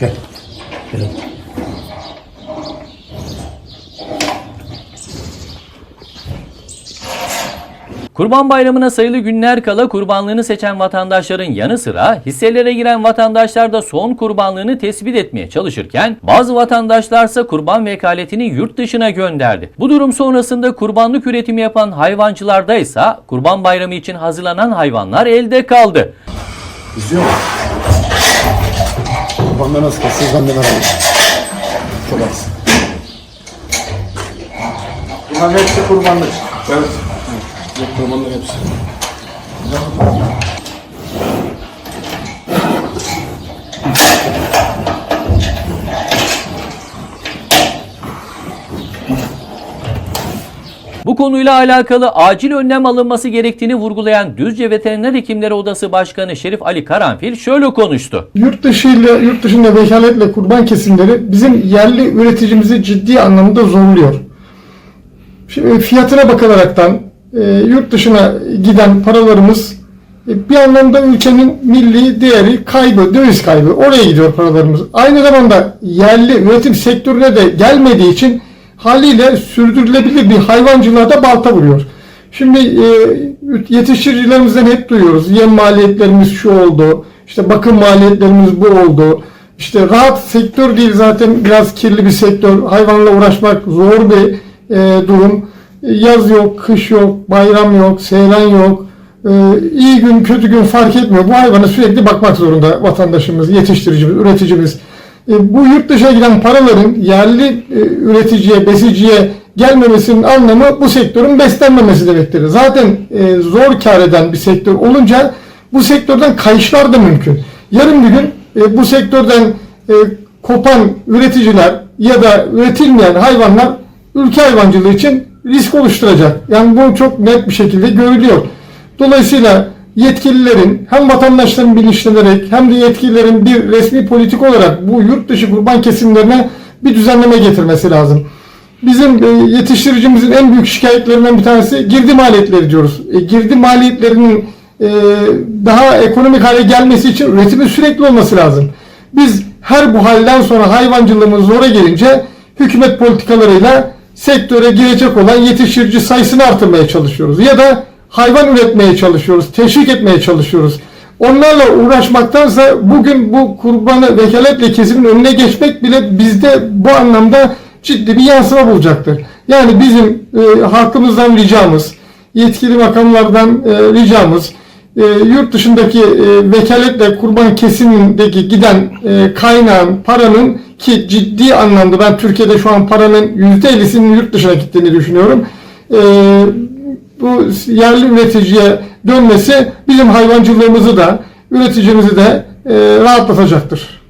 Gel. Gel. Kurban Bayramı'na sayılı günler kala kurbanlığını seçen vatandaşların yanı sıra hisselere giren vatandaşlar da son kurbanlığını tespit etmeye çalışırken bazı vatandaşlarsa kurban vekaletini yurt dışına gönderdi. Bu durum sonrasında kurbanlık üretimi yapan hayvancılarda ise Kurban Bayramı için hazırlanan hayvanlar elde kaldı. İzliyor musun? Kurbanlar nasıl kesiyor ben de merak ediyorum. Çok az. Bunların hepsi kurbanlık. Evet. Yok kurbanlar hepsi. Bu konuyla alakalı acil önlem alınması gerektiğini vurgulayan Düzce Veteriner Hekimleri Odası Başkanı Şerif Ali Karanfil şöyle konuştu. Yurt dışı ile yurt dışında vekaletle kurban kesimleri bizim yerli üreticimizi ciddi anlamda zorluyor. Fiyatına bakılaraktan e, yurt dışına giden paralarımız e, bir anlamda ülkenin milli değeri kaybı, döviz kaybı. Oraya gidiyor paralarımız. Aynı zamanda yerli üretim sektörüne de gelmediği için haliyle sürdürülebilir bir hayvancılığa da balta vuruyor. Şimdi e, yetiştiricilerimizden hep duyuyoruz. Yem maliyetlerimiz şu oldu. işte bakım maliyetlerimiz bu oldu. İşte rahat sektör değil zaten biraz kirli bir sektör. Hayvanla uğraşmak zor bir e, durum. Yaz yok, kış yok, bayram yok, seyran yok. E, iyi gün, kötü gün fark etmiyor. Bu hayvana sürekli bakmak zorunda vatandaşımız, yetiştiricimiz, üreticimiz. E, bu yurt dışına giden paraların yerli e, üreticiye, besiciye gelmemesinin anlamı bu sektörün beslenmemesi demektir. Zaten e, zor kar eden bir sektör olunca bu sektörden kayışlar da mümkün. Yarın bir gün bu sektörden kopan üreticiler ya da üretilmeyen hayvanlar ülke hayvancılığı için risk oluşturacak. Yani bu çok net bir şekilde görülüyor. Dolayısıyla yetkililerin hem vatandaşların bilinçlenerek hem de yetkililerin bir resmi politik olarak bu yurt dışı kurban kesimlerine bir düzenleme getirmesi lazım. Bizim e, yetiştiricimizin en büyük şikayetlerinden bir tanesi girdi maliyetleri diyoruz. E, girdi maliyetlerinin e, daha ekonomik hale gelmesi için üretimin sürekli olması lazım. Biz her bu halden sonra hayvancılığımız zora gelince hükümet politikalarıyla sektöre girecek olan yetiştirici sayısını artırmaya çalışıyoruz. Ya da hayvan üretmeye çalışıyoruz, teşvik etmeye çalışıyoruz. Onlarla uğraşmaktansa bugün bu kurbanı vekaletle kesimin önüne geçmek bile bizde bu anlamda ciddi bir yansıma bulacaktır. Yani bizim e, halkımızdan ricamız, yetkili makamlardan e, ricamız, e, yurt dışındaki e, vekaletle kurban kesimindeki giden e, kaynağın, paranın ki ciddi anlamda ben Türkiye'de şu an paranın %50'sinin yurt dışına gittiğini düşünüyorum. E, bu yerli üreticiye dönmesi bizim hayvancılığımızı da üreticimizi de e, rahatlatacaktır.